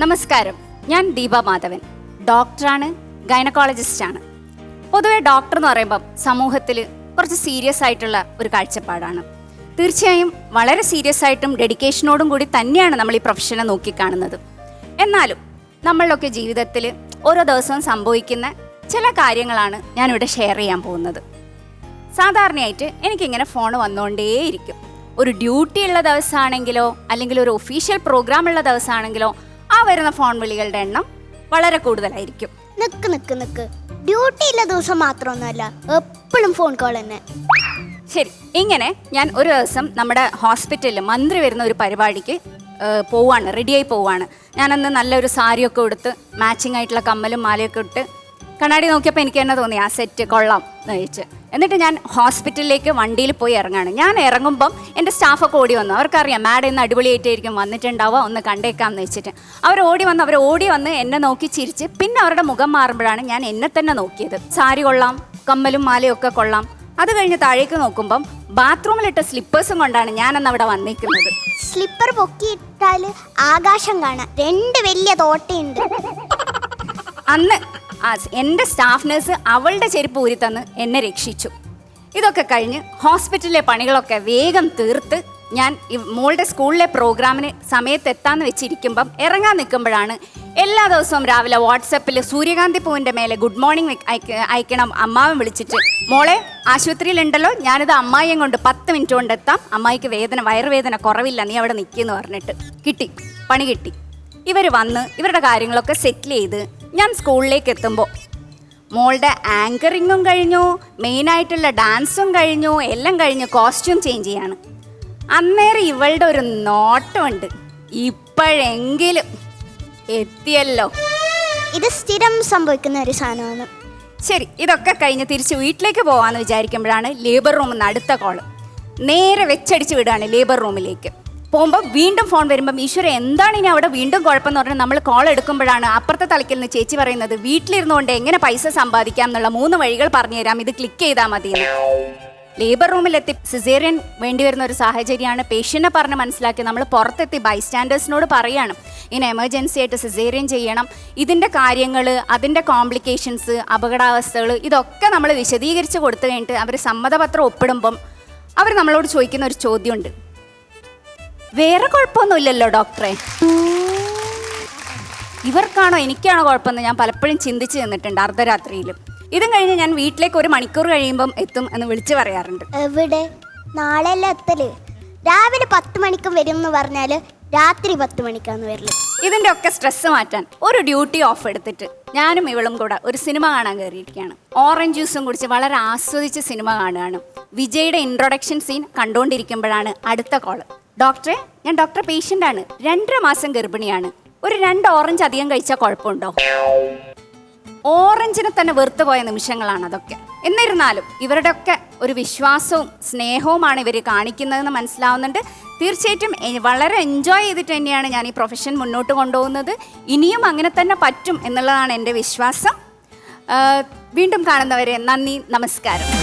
നമസ്കാരം. ഞാൻ ദീപ മാധവൻ. ഡോക്ടറാണ് ഗൈനക്കോളജിസ്റ്റാണ്. പൊതുവെ ഡോക്ടർ എന്ന് പറയുമ്പം സമൂഹത്തിൽ കുറച്ച് സീരിയസ് ആയിട്ടുള്ള ഒരു കാഴ്ചപ്പാടാണ്. തീർച്ചയായും വളരെ സീരിയസ് ആയിട്ടും ഡെഡിക്കേഷനോടും കൂടി തന്നെയാണ് നമ്മൾ ഈ പ്രൊഫഷനെ നോക്കിക്കാണുന്നത്. എന്നാലും നമ്മളിലൊക്കെ ജീവിതത്തിൽ ഓരോ ദിവസവും സംഭവിക്കുന്ന ചില കാര്യങ്ങളാണ് ഞാനിവിടെ ഷെയർ ചെയ്യാൻ പോകുന്നത്. സാധാരണയായിട്ട് എനിക്കിങ്ങനെ ഫോൺ വന്നുകൊണ്ടേയിരിക്കും ഒരു ഡ്യൂട്ടി ഉള്ള ദിവസമാണെങ്കിലോ അല്ലെങ്കിൽ ഒരു ഒഫീഷ്യൽ പ്രോഗ്രാം ഉള്ള ദിവസമാണെങ്കിലോ വരുന്ന ഫോൺ വിളികളുടെ എണ്ണം വളരെ കൂടുതലായിരിക്കും. നിക്ക് നിക്ക് നിക്ക്. ഡ്യൂട്ടി ഇല്ല ദിവസം മാത്രമൊന്നുമല്ല എപ്പോഴും ഫോൺ കോൾ തന്നെ. ശരി ഇങ്ങനെ ഞാൻ ഒരു ദിവസം നമ്മുടെ ഹോസ്പിറ്റലിൽ മന്ത്രി വരുന്ന ഒരു പരിപാടിക്ക് പോവാണ് റെഡിയായി പോവാണ്. ഞാനന്ന് നല്ലൊരു സാരിയൊക്കെ ഉടുത്ത് മാച്ചിങ് ആയിട്ടുള്ള കമ്മലും മാലയൊക്കെ ഇട്ട് കണ്ണാടി നോക്കിയപ്പോൾ എനിക്ക് തന്നെ തോന്നി ആ സെറ്റ് കൊള്ളാം നയിച്ച് എന്നിട്ട് ഞാൻ ഹോസ്പിറ്റലിലേക്ക് വണ്ടിയിൽ പോയി ഇറങ്ങാണ്. ഞാൻ ഇറങ്ങുമ്പം എന്റെ സ്റ്റാഫൊക്കെ ഓടി വന്നു. അവർക്കറിയാം മാഡം ഇന്ന് അടിപൊളിയായിട്ടായിരിക്കും വന്നിട്ടുണ്ടാവുക ഒന്ന് കണ്ടേക്കാം എന്ന് വെച്ചിട്ട്. അവർ ഓടി വന്ന് അവർ ഓടി വന്ന് എന്നെ നോക്കി ചിരിച്ച് പിന്നെ അവരുടെ മുഖം മാറുമ്പോഴാണ് ഞാൻ എന്നെ തന്നെ നോക്കിയത്. സാരി കൊള്ളാം കമ്മലും മാലയും ഒക്കെ കൊള്ളാം. അത് കഴിഞ്ഞ് താഴേക്ക് നോക്കുമ്പം ബാത്റൂമിലിട്ട സ്ലിപ്പേഴ്സും കൊണ്ടാണ് ഞാനന്ന് അവിടെ വന്നിരിക്കുന്നത് സ്ലിപ്പർ പൊക്കിയിട്ടാൽ ആകാശം കാണാം. രണ്ട് വലിയ തോട്ടയുണ്ട്. അന്ന് ആ എന്റെ സ്റ്റാഫ് നഴ്സ് അവളുടെ ചെരുപ്പ് ഊരിത്തന്ന് എന്നെ രക്ഷിച്ചു. ഇതൊക്കെ കഴിഞ്ഞ് ഹോസ്പിറ്റലിലെ പണികളൊക്കെ വേഗം തീർത്ത് ഞാൻ മോളുടെ സ്കൂളിലെ പ്രോഗ്രാമിന് സമയത്ത് എത്താന്ന് വെച്ചിരിക്കുമ്പം ഇറങ്ങാൻ നിൽക്കുമ്പോഴാണ് എല്ലാ ദിവസവും രാവിലെ വാട്സപ്പിൽ സൂര്യകാന്തി പൂവിന്റെ മേലെ ഗുഡ് മോർണിംഗ് അയക്ക- അയക്കണം അമ്മാവൻ വിളിച്ചിട്ട് മോളെ ആശുപത്രിയിലുണ്ടല്ലോ ഞാനിത് അമ്മായിയും കൊണ്ട് പത്ത് മിനിറ്റ് കൊണ്ട് എത്താം. അമ്മായിക്ക് വേദന വയറുവേദന കുറവില്ല നീ അവിടെ നിൽക്കിയെന്ന് പറഞ്ഞിട്ട് കിട്ടി പണി കിട്ടി. ഇവർ വന്ന് ഇവരുടെ കാര്യങ്ങളൊക്കെ സെറ്റിൽ ചെയ്ത് ഞാൻ സ്കൂളിലേക്ക് എത്തുമ്പോൾ മോളുടെ ആങ്കറിങ്ങും കഴിഞ്ഞു മെയിനായിട്ടുള്ള ഡാൻസും കഴിഞ്ഞു എല്ലാം കഴിഞ്ഞു കോസ്റ്റ്യൂം ചേഞ്ച് ചെയ്യാണ്. അന്നേരം ഇവളുടെ ഒരു നോട്ടമുണ്ട്. ഇപ്പോഴെങ്കിലും എത്തിയല്ലോ. ഇത് സ്ഥിരം സംഭവിക്കുന്ന ഒരു സാധനമാണ്. ശരി ഇതൊക്കെ കഴിഞ്ഞ് തിരിച്ച് വീട്ടിലേക്ക് പോകാമെന്ന് വിചാരിക്കുമ്പോഴാണ് ലേബർ റൂമിൽ നിന്ന് അടുത്ത കോൾ നേരെ വെച്ചടിച്ച് വിടുകയാണ് ലേബർ റൂമിലേക്ക് പോകുമ്പോൾ വീണ്ടും ഫോൺ വരുമ്പം ഈശ്വര എന്താണ് ഇനി അവിടെ വീണ്ടും കുഴപ്പമെന്ന് പറഞ്ഞാൽ നമ്മൾ കോൾ എടുക്കുമ്പോഴാണ് അപ്പുറത്തെ തലക്കിൽ നിന്ന് ചേച്ചി പറയുന്നത് വീട്ടിലിരുന്നുകൊണ്ട് എങ്ങനെ പൈസ സമ്പാദിക്കാം എന്നുള്ള മൂന്ന് വഴികൾ പറഞ്ഞു തരാം. ഇത് ക്ലിക്ക് ചെയ്താൽ മതി ലേബർ റൂമിലെത്തി സിസേറിയൻ വേണ്ടി വരുന്ന ഒരു സാഹചര്യമാണ്. പേഷ്യനെ പറഞ്ഞ് മനസ്സിലാക്കി നമ്മൾ പുറത്തെത്തി ബൈസ്റ്റാൻഡേഴ്സിനോട് പറയാണ് ഇങ്ങനെ എമർജൻസി ആയിട്ട് സിസേറിയൻ ചെയ്യണം. ഇതിന്റെ കാര്യങ്ങൾ അതിന്റെ കോംപ്ലിക്കേഷൻസ് അപകടാവസ്ഥകൾ ഇതൊക്കെ നമ്മൾ വിശദീകരിച്ച് കൊടുത്തു കഴിഞ്ഞിട്ട് അവർ സമ്മതപത്രം ഒപ്പിടുമ്പം അവർ നമ്മളോട് ചോദിക്കുന്ന ഒരു ചോദ്യമുണ്ട്. വേറെ കുഴപ്പമൊന്നുമില്ലല്ലോ ഡോക്ടറെ. ഇവർക്കാണോ എനിക്കാണോ കുഴപ്പമെന്ന് ഞാൻ പലപ്പോഴും ചിന്തിച്ച് നിന്നിട്ടുണ്ട് അർദ്ധരാത്രിയിലും. ഇതും കഴിഞ്ഞ് ഞാൻ വീട്ടിലേക്ക് ഒരു മണിക്കൂർ കഴിയുമ്പം എത്തും എന്ന് വിളിച്ചു പറയാറുണ്ട്. എവിടെ? നാളെ എത്തൽ. രാവിലെ പത്ത് മണിക്കും വരും എന്ന് പറഞ്ഞാൽ രാത്രി പത്ത് മണിക്കാന്ന് വരൽ. ഇതിന്റെ ഒക്കെ സ്ട്രെസ് മാറ്റാൻ ഒരു ഡ്യൂട്ടി ഓഫ് എടുത്തിട്ട് ഞാനും ഇവളും കൂടെ ഒരു സിനിമ കാണാൻ കയറിയിരിക്കുകയാണ്. ഓറഞ്ച് ജ്യൂസും കുടിച്ച് വളരെ ആസ്വദിച്ച് സിനിമ കാണുകയാണ്. വിജയുടെ ഇൻട്രൊഡക്ഷൻ സീൻ കണ്ടുകൊണ്ടിരിക്കുമ്പോഴാണ് അടുത്ത കോൾ ഡോക്ടറെ ഞാൻ ഡോക്ടർ പേഷ്യന്റ് ആണ് രണ്ടര മാസം ഗർഭിണിയാണ്. ഒരു രണ്ട് ഓറഞ്ച് അധികം കഴിച്ചാൽ കുഴപ്പമുണ്ടോ? ഓറഞ്ചിനെ തന്നെ വെറുത്തു പോയ നിമിഷങ്ങളാണ് അതൊക്കെ. എന്നിരുന്നാലും ഇവരുടെ ഒക്കെ ഒരു വിശ്വാസവും സ്നേഹവുമാണ് ഇവർ കാണിക്കുന്നതെന്ന് മനസ്സിലാവുന്നുണ്ട്. തീർച്ചയായിട്ടും വളരെ എൻജോയ് ചെയ്തിട്ട് തന്നെയാണ് ഞാൻ ഈ പ്രൊഫഷൻ മുന്നോട്ട് കൊണ്ടുപോകുന്നത്. ഇനിയും അങ്ങനെ തന്നെ പറ്റും എന്നുള്ളതാണ് എന്റെ വിശ്വാസം. വീണ്ടും കാണുന്നവരെ നന്ദി നമസ്കാരം.